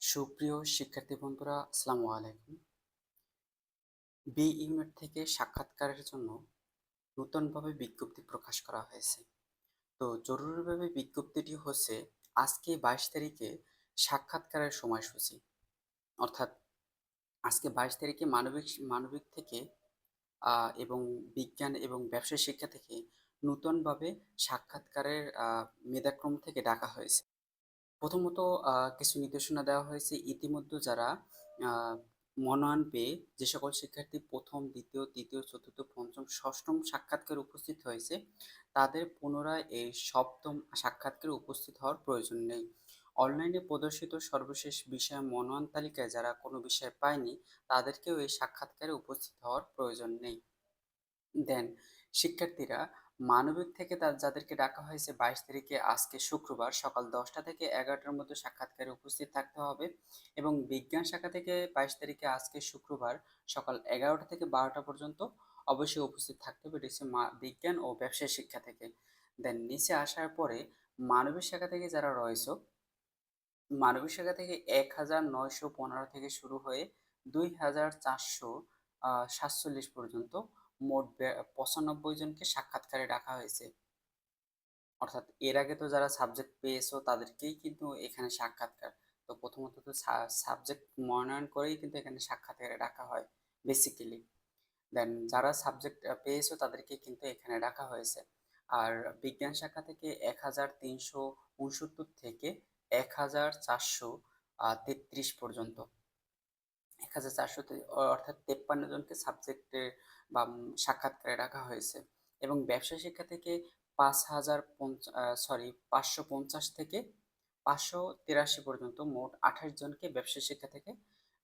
সুপ্রিয় শিক্ষার্থী বন্ধুরা, আসসালামু আলাইকুম। বি ইউনিট থেকে সাক্ষাৎকারের জন্য নতুনভাবে বিজ্ঞপ্তি প্রকাশ করা হয়েছে। তো জরুরিভাবে বিজ্ঞপ্তিটি হচ্ছে, আজকে বাইশ তারিখে সাক্ষাৎকারের সময়সূচি। অর্থাৎ আজকে বাইশ তারিখে মানবিক মানবিক থেকে এবং বিজ্ঞান এবং ব্যবসায় শিক্ষা থেকে নতুনভাবে সাক্ষাৎকারের মেধাক্রম থেকে ডাকা হয়েছে। প্রথমত কিছু নির্দেশনা দেওয়া হয়েছে। ইতিমধ্যে যারা মনোনয়ন পেয়ে যে সকল শিক্ষার্থী প্রথম, দ্বিতীয়, তৃতীয়, চতুর্থ, পঞ্চম, ষষ্ঠম সাক্ষাৎকারে উপস্থিত হয়েছে, তাদের পুনরায় এই সপ্তম সাক্ষাৎকারে উপস্থিত হওয়ার প্রয়োজন নেই। অনলাইনে প্রদর্শিত সর্বশেষ বিষয় মনোনয়ন তালিকায় যারা কোনো বিষয় পায়নি, তাদেরকেও এই সাক্ষাৎকারে উপস্থিত হওয়ার প্রয়োজন নেই। দেন। শিক্ষার্থীরা মানবিক থেকে তা যাদেরকে ডাকা হয়েছে বাইশ তারিখে আজকে শুক্রবার সকাল দশটা থেকে এগারোটার মধ্যে সাক্ষাৎকারে উপস্থিত থাকতে হবে এবং বিজ্ঞান শাখা থেকে বাইশ তারিখে আজকে শুক্রবার সকাল এগারোটা থেকে বারোটা পর্যন্ত অবশ্যই উপস্থিত থাকতে হবে। এটি হচ্ছে বিজ্ঞান ও ব্যবসায় শিক্ষা থেকে। দেন নিচে আসার পরে মানবিক শাখা থেকে যারা রয়েছে, মানবিক শাখা থেকে এক হাজার নয়শো পনেরো থেকে শুরু হয়ে দুই হাজার চারশো সাতচল্লিশ পর্যন্ত মোট পঁচানব্বই জনকে সাক্ষাৎকারে রাখা হয়েছে। অর্থাৎ এর আগে তো যারা সাবজেক্ট পেয়েছ তাদেরকেই কিন্তু এখানে সাক্ষাৎকার। তো প্রথমত তো সাবজেক্ট মনোনয়ন করেই কিন্তু এখানে সাক্ষাৎকারে রাখা হয় বেসিক্যালি দেন যারা সাবজেক্ট পেয়েছ তাদেরকে কিন্তু এখানে রাখা হয়েছে। আর বিজ্ঞান শাখা থেকে এক হাজার তিনশো উনসত্তর থেকে এক হাজার চারশো তেত্রিশ পর্যন্ত। হাজার চারশো অর্থাৎ তেপ্পান্ন জনকে সাবজেক্টে বা সাক্ষাৎকারে রাখা হয়েছে। এবং ব্যবসা শিক্ষা থেকে পাঁচ হাজার সরি পাঁচশো পঞ্চাশ থেকে পাঁচশো তিরাশি পর্যন্ত মোট আঠাশ জনকে ব্যবসা শিক্ষা থেকে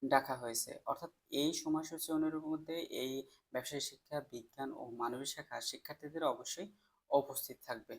ডাকা হয়েছে। অর্থাৎ এই সময়সূচি অনুযায়ী মধ্যে এই ব্যবসায়ী শিক্ষা, বিজ্ঞান ও মানবিক শাখা শিক্ষার্থীদের অবশ্যই উপস্থিত থাকবে।